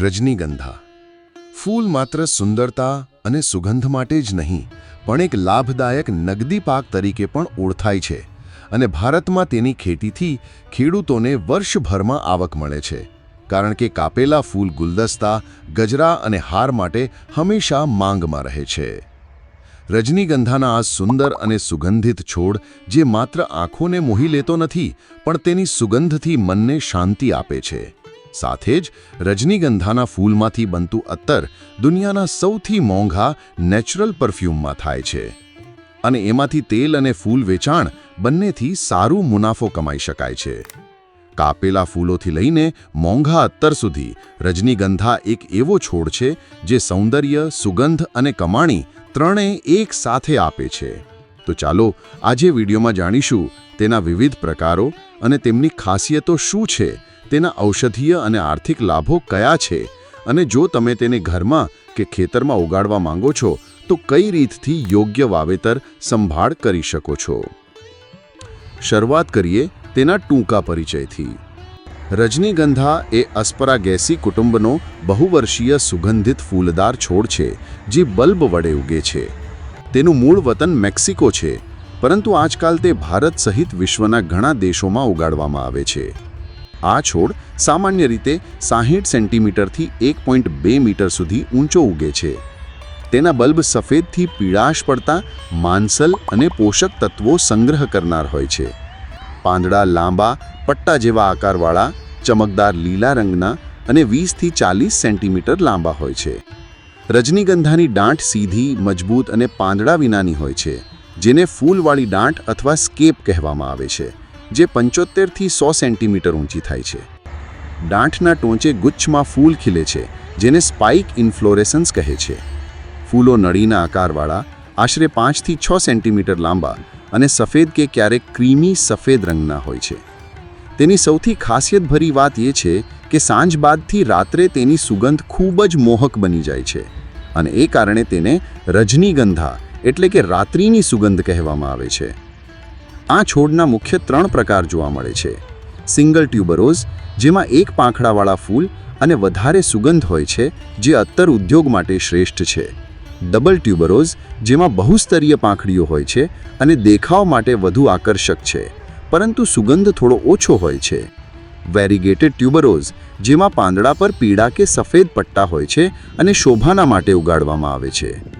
રજનીગંધા. ફૂલ માત્ર સુંદરતા અને સુગંધ માટે જ નહીં, પણ એક લાભદાયક નગદી પાક તરીકે પણ ઓળખાય છે અને ભારતમાં તેની ખેતીથી ખેડૂતોને વર્ષભરમાં આવક મળે છે, કારણ કે કાપેલા ફૂલ ગુલદસ્તા, ગજરા અને હાર માટે હંમેશા માંગમાં રહે છે. રજનીગંધાના આ સુંદર અને સુગંધિત છોડ જે માત્ર આંખોને મોહી લેતો નથી, પણ તેની સુગંધથી મનને શાંતિ આપે છે. સાથે જ રજનીગંધાના ફૂલમાંથી બનતું અત્તર દુનિયાના સૌથી મોંઘા નેચરલ પરફ્યુમમાં થાય છે. અને એમાંથી તેલ અને ફૂલ વેચાણ બંનેથી સારું મુનાફો કમાઈ શકાય છે. કાપેલા ફૂલોથી લઈને મોંઘા અત્તર સુધી રજનીગંધા એક એવો છોડ છે જે સૌંદર્ય, સુગંધ અને કમાણી ત્રણેય એક સાથે આપે છે. તો ચાલો આજે વિડીયોમાં જાણીશું તેના વિવિધ પ્રકારો અને તેમની ખાસિયતો શું છે તેના ઔષધીય અને આર્થિક લાભો કયા છે? અને જો તમે તેને ઘરમાં કે ખેતરમાં ઉગાડવા માંગો છો, તો કઈ રીતથી યોગ્ય વાવેતર સંભાળ કરી શકો છો? શરૂઆત કરીએ તેના ટૂંકા પરિચયથી. રજનીગંધા એ અસ્પરાગેસી કુટુંબનો બહુવર્ષીય સુગંધિત ફૂલદાર છોડ છે, જે બલ્બ વડે ઉગે છે. તેનું મૂળ વતન મેક્સિકો છે, પરંતુ આજકાલ તે ભારત સહિત વિશ્વના ઘણા દેશોમાં ઉગાડવામાં આવે છે. આ છોડ સામાન્ય રીતે સાહીઠ સેન્ટીમીટરથી એક પોઈન્ટ બે મીટર સુધી ઊંચો ઉગે છે. તેના બલ્બ સફેદથી પીળાશ પડતા માંસલ અને પોષક તત્વો સંગ્રહ કરનાર હોય છે. પાંદડા લાંબા, પટ્ટા જેવા આકારવાળા, ચમકદાર લીલા રંગના અને વીસથી ચાલીસ સેન્ટીમીટર લાંબા હોય છે. રજનીગંધાની દાંઠ સીધી, મજબૂત અને પાંદડા વિનાની હોય છે, જેને ફૂલવાળી દાંઠ અથવા સ્કેપ કહેવામાં આવે છે. જે પંચોતેરથી સો સેન્ટીમીટર ઊંચી થાય છે. દાંઠના ટોંચે ગુચ્છમાં ફૂલ ખીલે છે, જેને સ્પાઇક ઇન્ફ્લોરેસન્સ કહે છે. ફૂલો નળીના આકારવાળા, આશરે પાંચથી છ સેન્ટીમીટર લાંબા અને સફેદ કે ક્યારેક ક્રીમી સફેદ રંગના હોય છે. તેની સૌથી ખાસિયતભરી વાત એ છે કે સાંજ બાદથી રાત્રે તેની સુગંધ ખૂબ જ મોહક બની જાય છે અને એ કારણે તેને રજનીગંધા એટલે કે રાત્રિની સુગંધ કહેવામાં આવે છે. આ છોડના મુખ્ય ત્રણ પ્રકાર જોવા મળે છે. સિંગલ ટ્યુબરોઝ, જેમાં એક પાંખડાવાળા ફૂલ અને વધારે સુગંધ હોય છે, જે અત્તર ઉદ્યોગ માટે શ્રેષ્ઠ છે. ડબલ ટ્યુબરોઝ, જેમાં બહુસ્તરીય પાંખડીઓ હોય છે અને દેખાવ માટે વધુ આકર્ષક છે, પરંતુ સુગંધ થોડો ઓછો હોય છે. વેરીગેટેડ ટ્યુબરોઝ, જેમાં પાંદડા પર પીળા કે સફેદ પટ્ટા હોય છે અને શોભાના માટે ઉગાડવામાં આવે છે.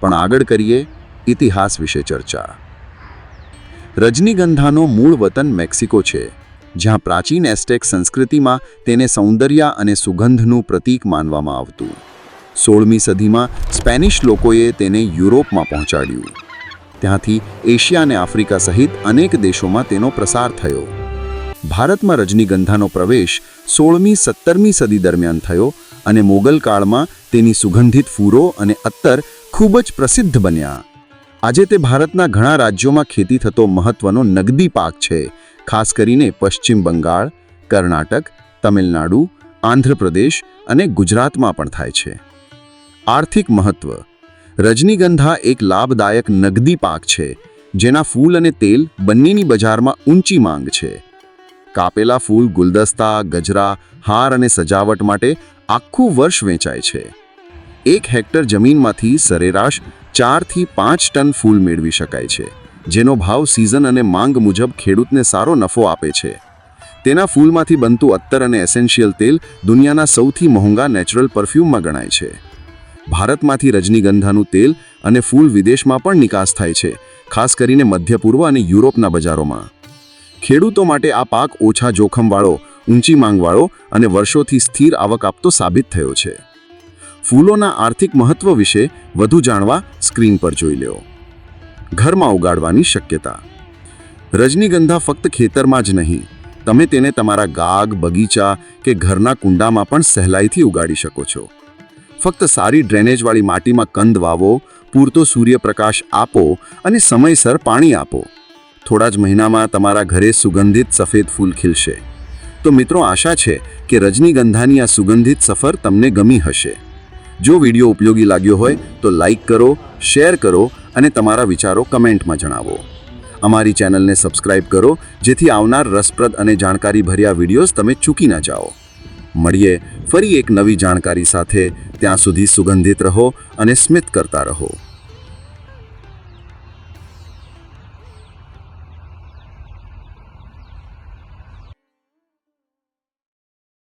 પણ આગળ કરીએ ઇતિહાસ વિશે ચર્ચા. રજનીગંધાનો મૂળ વતન મેક્સિકો છે, જ્યાં પ્રાચીન એસ્ટેક સંસ્કૃતિમાં તેને સૌંદર્ય અને સુગંધનું પ્રતીક માનવામાં આવતું. સોળમી સદીમાં સ્પેનિશ લોકોએ તેને યુરોપમાં પહોંચાડ્યું. ત્યાંથી એશિયા અને આફ્રિકા સહિત અનેક દેશોમાં તેનો પ્રસાર થયો. ભારતમાં રજનીગંધાનો પ્રવેશ સોળમી સત્તરમી સદી દરમિયાન થયો અને મોગલ કાળમાં તેની સુગંધિત ફૂરો અને અત્તર ખૂબ જ પ્રસિદ્ધ બન્યા. આજે તે ભારતના ઘણા રાજ્યોમાં ખેતી થતો મહત્વનો નગદી પાક છે. ખાસ કરીને પશ્ચિમ બંગાળ, કર્ણાટક, તમિલનાડુ, આંધ્રપ્રદેશ અને ગુજરાતમાં પણ થાય છે. આર્થિક મહત્વ. રજનીગંધા એક લાભદાયક નગદી પાક છે, જેના ફૂલ અને તેલ બંનેની બજારમાં ઊંચી માંગ છે. કાપેલા ફૂલ ગુલદસ્તા, ગજરા, હાર અને સજાવટ માટે આખું વર્ષ વેચાય છે. એક હેક્ટર જમીનમાંથી સરેરાશ ચારથી પાંચ ટન ફૂલ મેળવી શકાય છે, જેનો ભાવ સિઝન અને માંગ મુજબ ખેડૂતને સારો નફો આપે છે. તેના ફૂલમાંથી બનતું અત્તર અને એસેન્શિયલ તેલ દુનિયાના સૌથી મોંઘા નેચરલ પરફ્યુમમાં ગણાય છે. ભારતમાંથી રજનીગંધાનું તેલ અને ફૂલ વિદેશમાં પણ નિકાસ થાય છે, ખાસ કરીને મધ્ય પૂર્વ અને યુરોપના બજારોમાં. ખેડૂતો માટે આ પાક ઓછા જોખમવાળો, ઊંચી માંગવાળો અને વર્ષોથી સ્થિર આવક આપતો સાબિત થયો છે. ફૂલોના આર્થિક મહત્વ વિશે વધુ જાણવા સ્ક્રીન પર જોઈ લો ઘરમાં ઉગાડવાની શક્યતા. રજનીગંધા ફક્ત ખેતરમાં જ નહીં, તમે તેને તમારા ગાગ, બગીચા કે ઘરના કુંડામાં પણ સહેલાઈથી ઉગાડી શકો છો. ફક્ત સારી ડ્રેનેજવાળી માટીમાં કંદ વાવો, પૂરતો સૂર્યપ્રકાશ આપો અને સમયસર પાણી આપો. થોડા જ મહિનામાં તમારા ઘરે સુગંધિત સફેદ ફૂલ ખીલશે. તો મિત્રો આશા છે કે રજનીગંધાની આ સુગંધિત સફર તમને ગમી હશે. જો વીડિયો ઉપયોગી લાગ્યો હોય તો લાઈક કરો, શેર કરો અને તમારા વિચારો કમેન્ટમાં જણાવો. અમારી ચેનલને સબસ્ક્રાઇબ કરો, જેથી આવનાર રસપ્રદ અને જાણકારી ભર્યા વિડીયોઝ તમે ચૂકી ના જાઓ. મળીએ ફરી એક નવી જાણકારી સાથે. ત્યાં સુધી સુગંધિત રહો અને સ્મિત કરતા રહો.